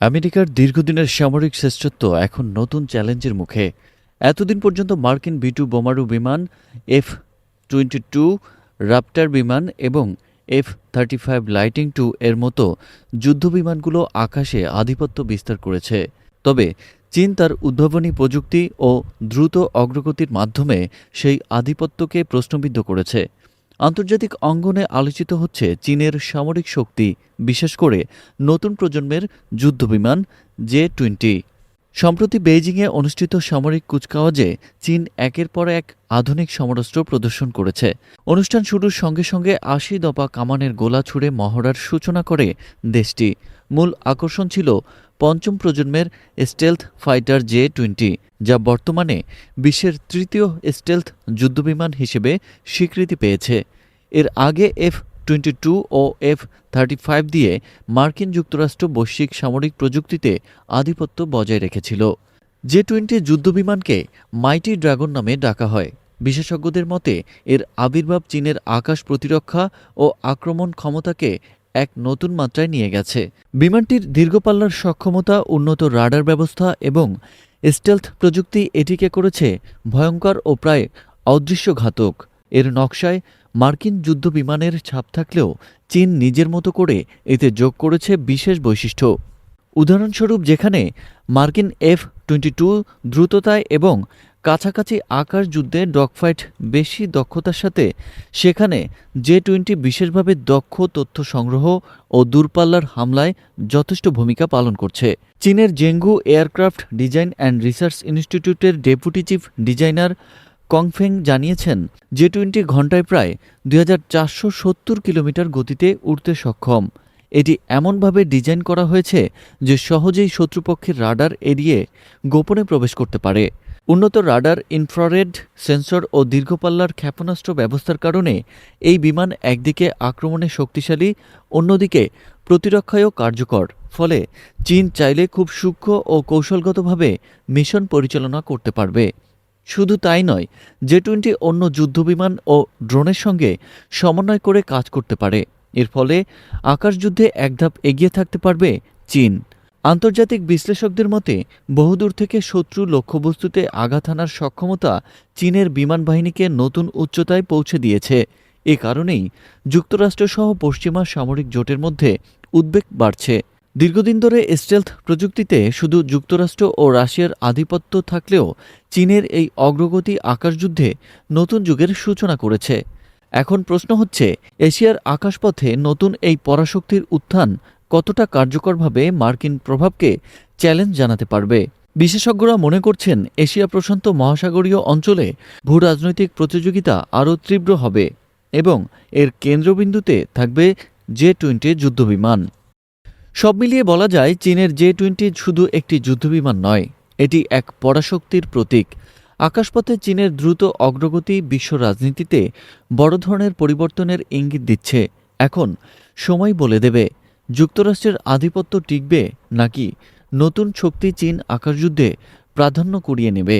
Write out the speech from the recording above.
আমেরিকার দীর্ঘদিনের সামরিক শ্রেষ্ঠত্ব এখন নতুন চ্যালেঞ্জের মুখে। এতদিন পর্যন্ত মার্কিন বি টু বোমারু বিমান, এফ টোয়েন্টি টু রাপ্টার বিমান এবং F thirty five Lightning two এর মতো যুদ্ধবিমানগুলো আকাশে আধিপত্য বিস্তার করেছে। তবে চীন তার উদ্ভাবনী প্রযুক্তি ও দ্রুত অগ্রগতির মাধ্যমে সেই আধিপত্যকে প্রশ্নবিদ্ধ করেছে। আন্তর্জাতিক অঙ্গনে আলোচিত হচ্ছে চীনের সামরিক শক্তি, বিশেষ করে নতুন প্রজন্মের যুদ্ধবিমান জে টোয়েন্টি সম্প্রতি বেইজিংয়ে অনুষ্ঠিত সামরিক কুচকাওয়াজে চীন একের পর এক আধুনিক সমরাস্ত্র প্রদর্শন করেছে। অনুষ্ঠান শুরুর সঙ্গে সঙ্গে আশি দপা কামানের গোলা ছুড়ে মহড়ার সূচনা করে দেশটি। মূল আকর্ষণ ছিল পঞ্চম প্রজন্মের স্টেলথ ফাইটার জে টোয়েন্টি যা বর্তমানে বিশ্বের তৃতীয় স্টেলথ যুদ্ধবিমান হিসেবে স্বীকৃতি পেয়েছে। এর আগে এফ টোয়েন্টি টু ও এফ থার্টি ফাইভ দিয়ে মার্কিন যুক্তরাষ্ট্র বৈশ্বিক সামরিক প্রযুক্তিতে আধিপত্য বজায় রেখেছিল। জে টোয়েন্টি যুদ্ধবিমানকে মাইটি ড্রাগন নামে ডাকা হয়। বিশেষজ্ঞদের মতে, এর আবির্ভাব চীনের আকাশ প্রতিরক্ষা ও আক্রমণ ক্ষমতাকে এক নতুন মাত্রায় নিয়ে গেছে। বিমানটির দীর্ঘপাল্লার সক্ষমতা, উন্নত রাডার ব্যবস্থা এবং স্টেলথ প্রযুক্তি এটিকে করেছে ভয়ঙ্কর ও প্রায় অদৃশ্য ঘাতক এর নকশায় মার্কিন যুদ্ধ বিমানের ছাপ থাকলেও চীন নিজের মতো করে এতে যোগ করেছে বিশেষ বৈশিষ্ট্য। উদাহরণস্বরূপ, যেখানে মার্কিন এফ টোয়েন্টি টু দ্রুততায় এবং কাছাকাছি আকার যুদ্ধে ডগফাইট বেশি দক্ষতার সাথে, সেখানে জে টোয়েন্টি বিশেষভাবে দক্ষ তথ্য সংগ্রহ ও দূরপাল্লার হামলায় যথেষ্ট ভূমিকা পালন করছে। চীনের Chengdu aircraft design and research ইনস্টিটিউটের ডেপুটি চিফ ডিজাইনার কংফেং জানিয়েছেন জে টোয়েন্টি ঘন্টায় প্রায় দুই হাজার চারশো সত্তর কিলোমিটার গতিতে উড়তে সক্ষম। এটি এমনভাবে ডিজাইন করা হয়েছে যে সহজেই শত্রুপক্ষের রাডার এড়িয়ে গোপনে প্রবেশ করতে পারে। উন্নত রাডার, ইনফ্রারেড সেন্সর ও দীর্ঘপাল্লার ক্ষেপণাস্ত্র ব্যবস্থার কারণে এই বিমান একদিকে আক্রমণে শক্তিশালী, অন্যদিকে প্রতিরক্ষায়ও কার্যকর। ফলে চীন চাইলে খুব সূক্ষ্ম ও কৌশলগতভাবে মিশন পরিচালনা করতে পারবে। শুধু তাই নয় জে টোয়েন্টি অন্য যুদ্ধবিমান ও ড্রোনের সঙ্গে সমন্বয় করে কাজ করতে পারে। এর ফলে আকাশযুদ্ধে এক ধাপ এগিয়ে থাকতে পারবে চীন। আন্তর্জাতিক বিশ্লেষকদের মতে, বহুদূর থেকে শত্রু লক্ষ্যবস্তুতে আঘাত হানার সক্ষমতা চীনের বিমান বাহিনীকে নতুন উচ্চতায় পৌঁছে দিয়েছে। এ কারণেই যুক্তরাষ্ট্রসহ পশ্চিমা সামরিক জোটের মধ্যে উদ্বেগ বাড়ছে। দীর্ঘদিন ধরে স্টেলথ প্রযুক্তিতে শুধু যুক্তরাষ্ট্র ও রাশিয়ার আধিপত্য থাকলেও চীনের এই অগ্রগতি আকাশযুদ্ধে নতুন যুগের সূচনা করেছে। এখন প্রশ্ন হচ্ছে, এশিয়ার আকাশপথে নতুন এই পরাশক্তির উত্থান কতটা কার্যকরভাবে মার্কিন প্রভাবকে চ্যালেঞ্জ জানাতে পারবে। বিশেষজ্ঞরা মনে করছেন, এশিয়া প্রশান্ত মহাসাগরীয় অঞ্চলে ভূ রাজনৈতিক প্রতিযোগিতা আরও তীব্র হবে এবং এর কেন্দ্রবিন্দুতে থাকবে জে টোয়েন্টি যুদ্ধবিমান। সব মিলিয়ে বলা যায়, চীনের জে টোয়েন্টি শুধু একটি যুদ্ধবিমান নয়, এটি এক পরাশক্তির প্রতীক। আকাশপথে চীনের দ্রুত অগ্রগতি বিশ্ব রাজনীতিতে বড় ধরনের পরিবর্তনের ইঙ্গিত দিচ্ছে। এখন সময় বলে দেবে। যুক্তরাষ্ট্রের আধিপত্য টিকবে নাকি নতুন শক্তি চীন আকাশযুদ্ধে প্রাধান্য কুড়িয়ে নেবে?